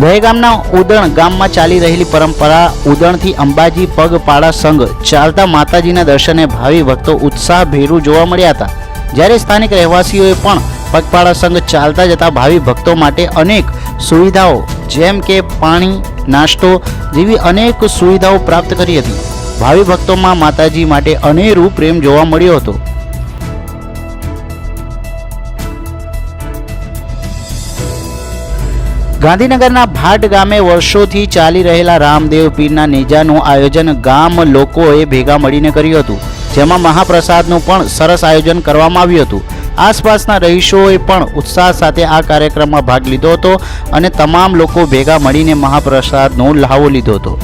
દહેગામના ઉદણ ગામમાં ચાલી રહેલી પરંપરા ઉદણથી અંબાજી, પગપાળા સંઘ ચાલતા માતાજીના દર્શને ભાવિ ભક્તો ઉત્સાહભેરું જોવા મળ્યા હતા. જ્યારે સ્થાનિક રહેવાસીઓએ પણ પગપાળા સંઘ ચાલતા જતા ભાવિ ભક્તો માટે અનેક સુવિધાઓ, જેમ કે પાણી, નાસ્તો જેવી અનેક સુવિધાઓ પ્રાપ્ત કરી હતી. ભાવિ ભક્તોમાં માતાજી માટે અનેરું પ્રેમ જોવા મળ્યો હતો. ગાંધીનગરના ભાટ ગામે વર્ષોથી ચાલી રહેલા રામદેવ પીરના નેજાનું આયોજન ગામ લોકોએ ભેગા મળીને કર્યું હતું. જેમાં મહાપ્રસાદનું પણ સરસ આયોજન કરવામાં આવ્યું હતું. આસપાસના રહીશોએ પણ ઉત્સાહ સાથે આ કાર્યક્રમમાં ભાગ લીધો હતો અને તમામ લોકો ભેગા મળીને મહાપ્રસાદનો લહાવો લીધો હતો.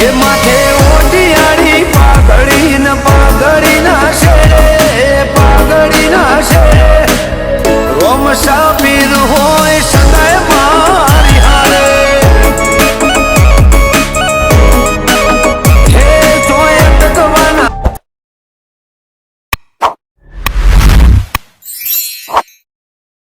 એ માથે ઓઢિયાળી પાઘડી ન પાઘડી ના શેરે. પાઘડી હોય